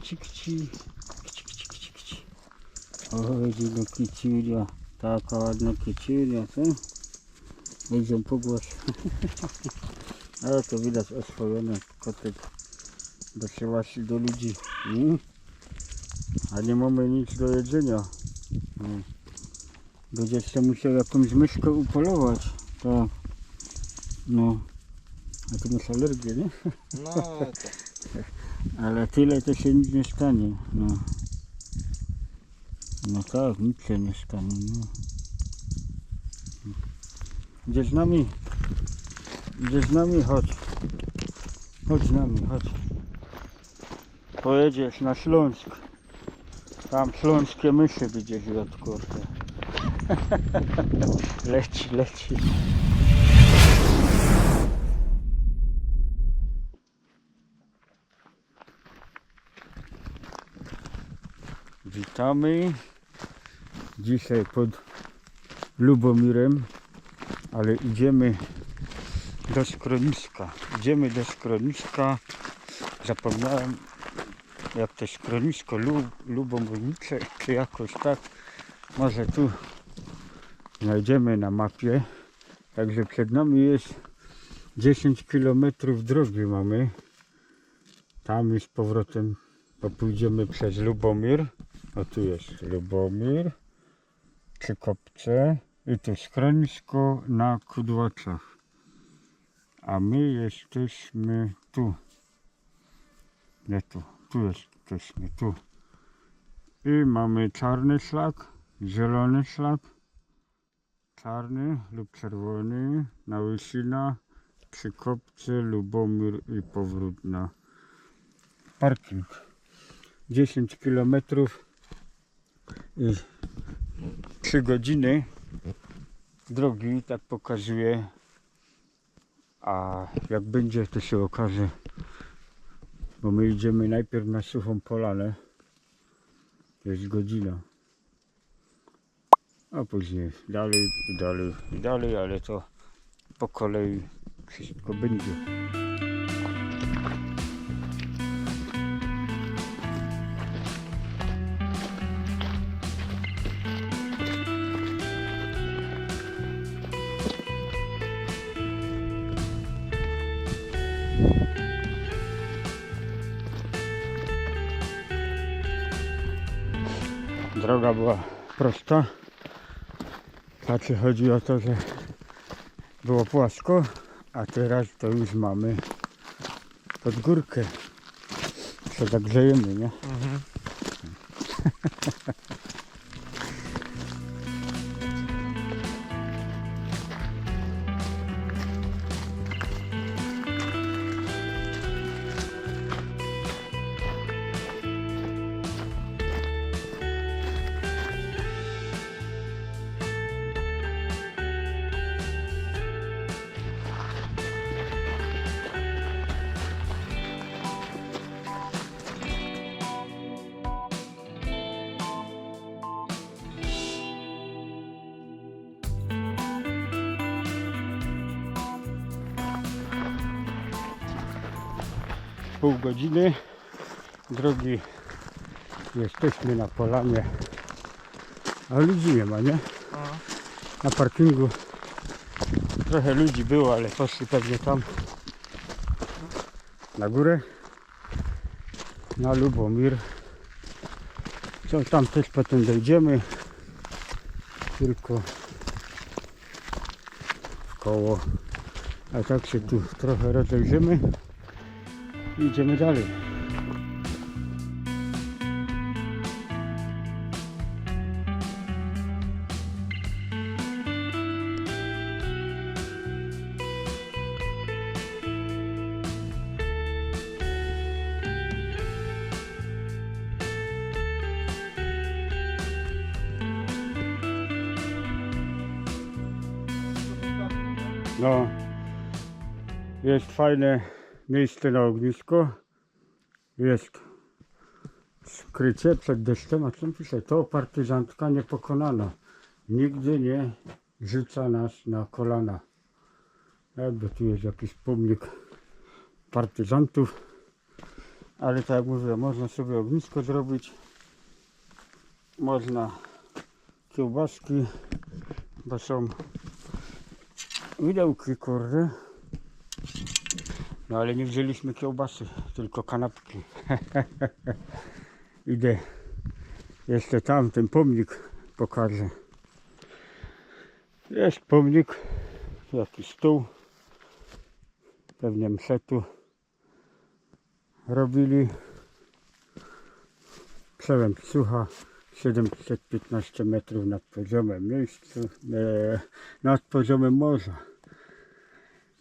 kici, kici. Kici, kici, kici, kici. Oj, no kiciulia. Taka ładna kiciulia, co? Idzie pogłoś. Ale to widać oswojony kotek. Dosyła się do ludzi. Nie? A nie mamy nic do jedzenia. Nie. Będzie jeszcze musiał jakąś myszkę upolować. Tak. No. A ty masz alergię, nie? No to Ale tyle to się nie stanie. No. No tak, nic się nie stanie. No. Idziesz z nami? Idziesz z nami? Chodź. Chodź z nami, chodź. Pojedziesz na Śląsk. Tam śląskie myszy będziesz jadł, kurde. leci, leci. Witamy. Dzisiaj pod Lubomirem, ale idziemy do skroniska. Idziemy do skroniska. Zapomniałem jak to skronisko Lu, Lubomirnicze, czy jakoś tak. Może tu znajdziemy na mapie. Także przed nami jest 10 km drogi mamy. Tam i z powrotem bo pójdziemy przez Lubomir. O tu jest Lubomir. Trzy kopce. I tu schronisko na Kudłaczach. A my jesteśmy tu. Nie tu. Tu jesteśmy. Tu. I mamy czarny szlak, zielony szlak, czarny lub czerwony, na Łysina, przy kopce, Lubomir i powrót na parking. 10 km i 3 godziny drogi, tak pokazuje. A jak będzie, to się okaże. Bo my idziemy najpierw na suchą polanę. Jest godzina. A później dalej, dalej, dalej, ale to po kolei wszystko będzie. Droga była prosta. Znaczy chodzi o to, że było płasko, a teraz to już mamy pod górkę. Się zagrzejemy, nie? Pół godziny. Drogi jesteśmy na polanie. A ludzi nie ma, nie? na parkingu trochę ludzi było, ale poszli pewnie tam. Na górę. Na Lubomir. Co tam też potem dojdziemy. Tylko w koło. A tak się tu trochę rozejrzymy idziemy dalej. No, jest fajne miejsce na ognisko. Jest skrycie przed deszczem, a co pisze? To partyzantka niepokonana. Nigdy nie rzuca nas na kolana. Jakby tu jest jakiś pomnik partyzantów. Ale tak jak mówię, można sobie ognisko zrobić. Można kiełbaski, bo są widełki, kurde. No ale nie wzięliśmy kiełbasy, tylko kanapki. Idę jeszcze tam, ten pomnik pokażę. Jest pomnik, jakiś stół. Pewnie mszetu robili. Przełęcz sucha, 715 metrów nad poziomem miejscu, e, nad poziomem morza.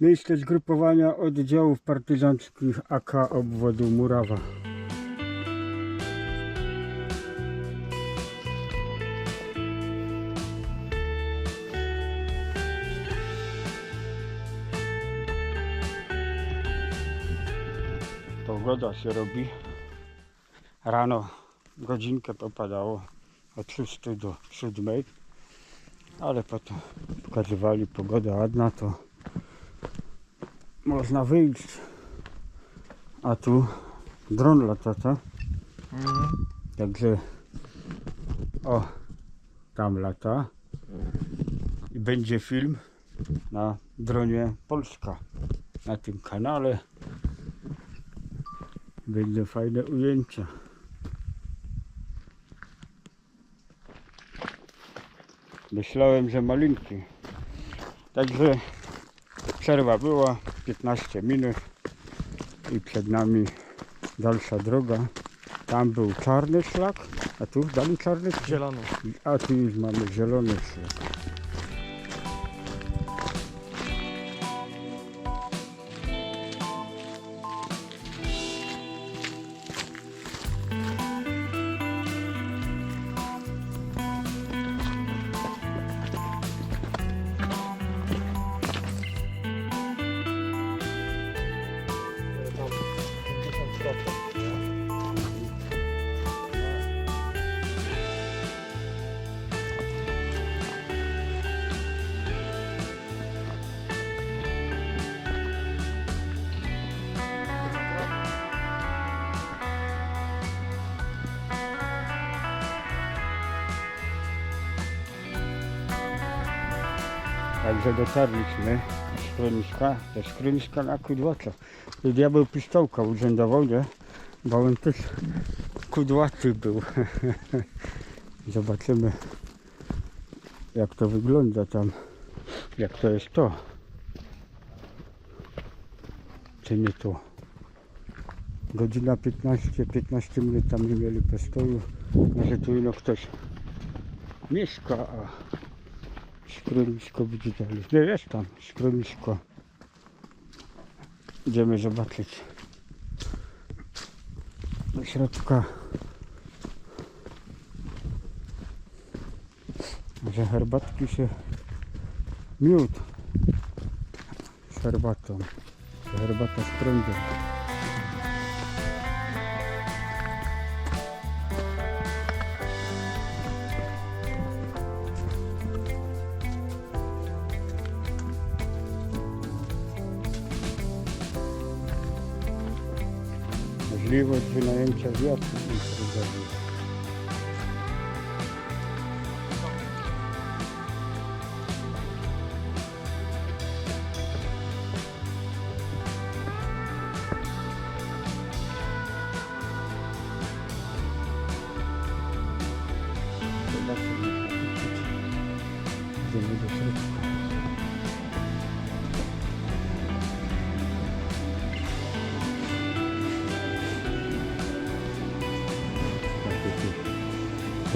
Miejsce zgrupowania oddziałów partyzanckich AK obwodu Murawa. Pogoda się robi. Rano godzinkę popadało od 6 do 7, ale potem pokazywali pogoda ładna, to można wyjść. A tu dron lata, tak? Także o, tam lata. I będzie film na dronie Polska na tym kanale. Będą fajne ujęcia. Myślałem, że malinki. Także przerwa była 15 minut i przed nami dalsza droga. Tam był czarny szlak, a tu dalej czarny szlak. Zielony. A tu już mamy zielony szlak. Także dotarliśmy do schroniska, do schroniska na kudłacza. Tu diabeł pistołka urzędował, nie? Bo on też kudłaty był. Zobaczymy jak to wygląda tam. Jak to jest to. Czy nie to. Godzina 15, 15 minut tam nie mieli postoju. Może tu ino ktoś mieszka, a Schronisko widzicie, nie jest tam schronisko. Idziemy zobaczyć do środka. Że herbatki się miód z herbatą. Herbata z prądem. Możliwość wynajęcia wiatru imprezowych.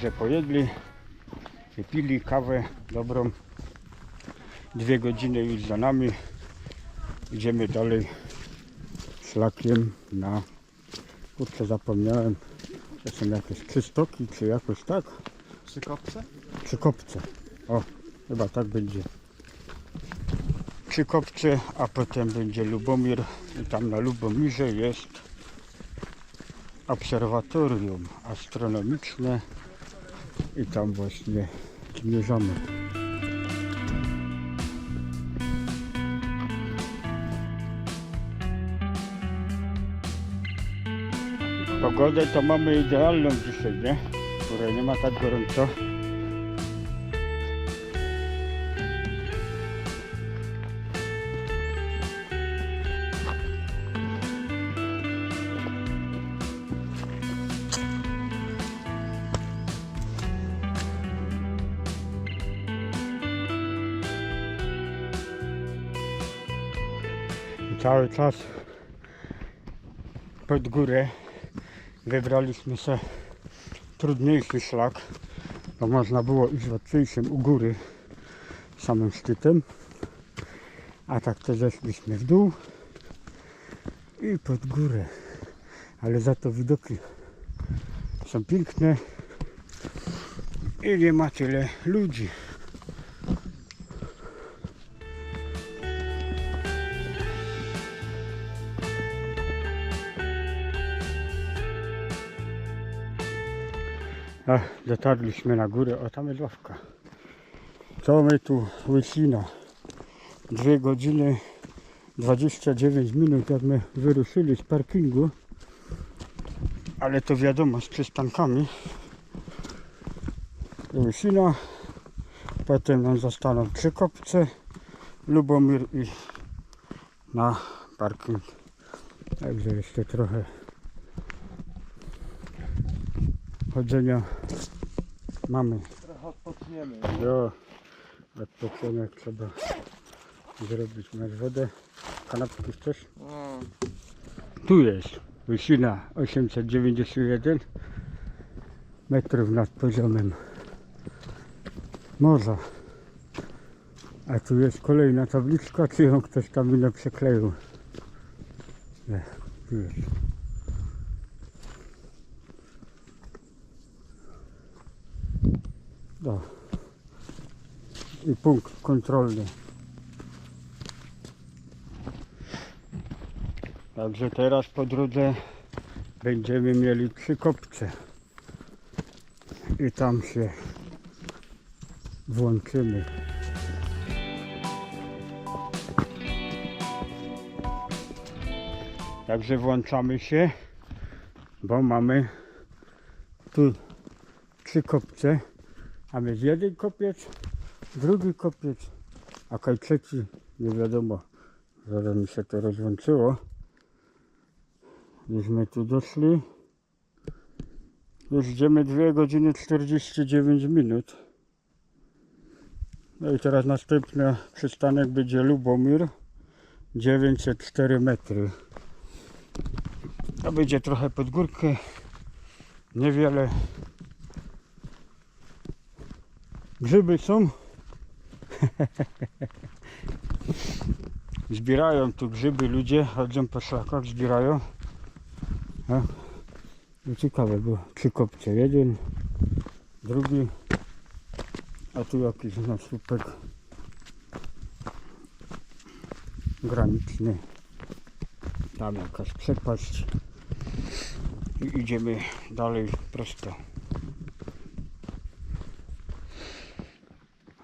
Także pojedli, wypili kawę dobrą. Dwie godziny już za nami. Idziemy dalej szlakiem na... Kurczę, zapomniałem. To są jakieś przystoki, czy jakoś tak? Przy kopce? Przy kopce. O, chyba tak będzie. Przy kopce, a potem będzie Lubomir. I tam na Lubomirze jest obserwatorium astronomiczne. I tam właśnie zmierzamy. Pogodę to mamy idealną dzisiaj, nie? Która nie ma tak gorąco. Cały czas pod górę. Wybraliśmy się trudniejszy szlak, bo można było iść łatwiejszym u góry samym szczytem, a tak to zeszliśmy w dół i pod górę, ale za to widoki są piękne i nie ma tyle ludzi. A, dotarliśmy na górę, o tam jest ławka. Co my tu, Łysina. Dwie godziny 29 minut jak my wyruszyli z parkingu. Ale to wiadomo, z przystankami. Łysina. Potem nam zostaną trzy kopce. Lubomir i na parking. Także jeszcze trochę chodzenia mamy. Trochę odpoczniemy. Jo, odpoczynek trzeba zrobić. Masz wodę? Kanapki chcesz? No, Tu jest Łysina 891 metrów nad poziomem morza. A tu jest kolejna tabliczka, czy ją ktoś tam inny przekleił? Nie, tu jest. No. I punkt kontrolny. Także teraz po drodze będziemy mieli trzy kopce. I tam się włączymy. Także włączamy się, bo mamy tu trzy kopce. A więc jeden kopiec, drugi kopiec, a kaj trzeci, nie wiadomo. Zaraz mi się to rozłączyło. Jużśmy tu doszli. Już idziemy 2 godziny 49 minut. No i teraz następny przystanek będzie Lubomir. 904 metry. To będzie trochę pod górkę. Niewiele. Grzyby są. Zbierają tu grzyby ludzie, chodzą po szlakach, zbierają. No, no ciekawe było, trzy kopce, jeden, drugi, a tu jakiś nasłupek graniczny, tam jakaś przepaść i idziemy dalej prosto.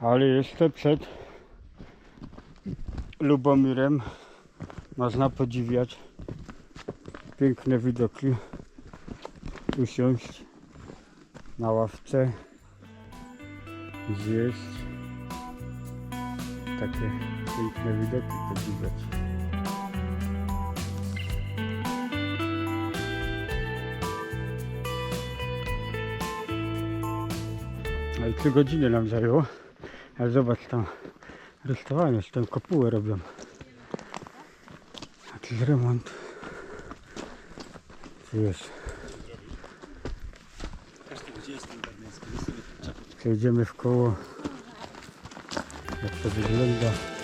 Ale jeszcze przed Lubomirem można podziwiać piękne widoki, usiąść na ławce, zjeść, takie piękne widoki podziwiać. Ale trzy godziny nam zajęło, ale zobacz tam rusztowanie, z tą kopułę robią. Jakiś remont. Tu jest Przejdziemy w koło. Jak to wygląda.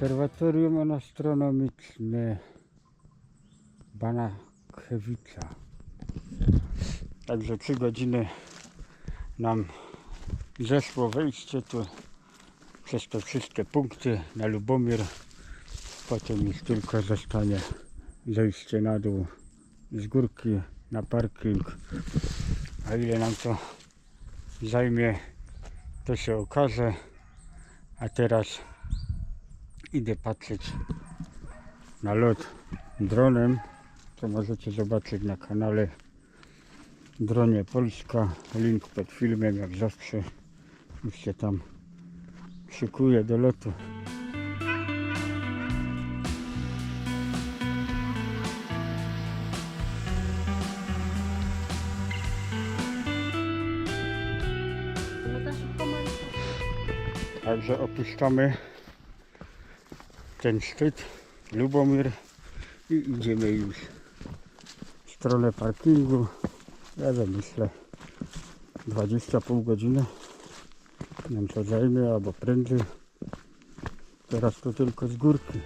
Obserwatorium astronomiczne Banachewicza. Także 3 godziny nam zeszło wejście tu przez te wszystkie punkty na Lubomir. Potem już tylko zostanie zejście na dół z górki na parking. A ile nam to zajmie, to się okaże. A teraz idę patrzeć na lot dronem, co możecie zobaczyć na kanale Dronie Polska. Link pod filmem, jak zawsze. Już się tam szykuje do lotu. Także opuszczamy ten szczyt Lubomir i idziemy już w stronę parkingu. Ja myślę 20 godziny nam to zajmie albo prędzej. Teraz to tylko z górki.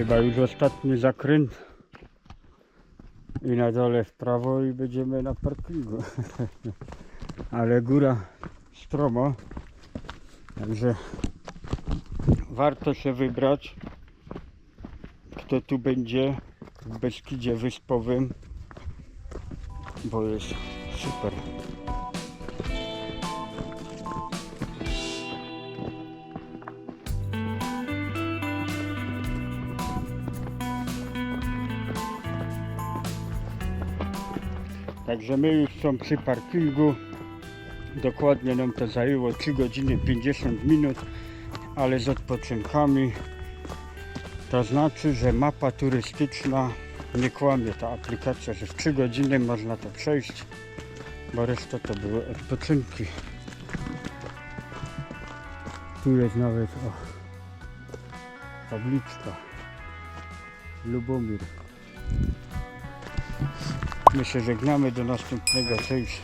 Chyba już ostatni zakręt i na dole w prawo i będziemy na parkingu. Ale góra stromo, także warto się wybrać. Kto tu będzie w Beskidzie Wyspowym, bo jest super. Także my już są przy parkingu. Dokładnie nam to zajęło 3 godziny 50 minut, ale z odpoczynkami. To znaczy, że mapa turystyczna nie kłamie ta aplikacja, że w 3 godziny można to przejść, bo reszta to były odpoczynki. Tu jest nawet o, tabliczka. Lubomir. My się żegnamy do następnego. Cześć.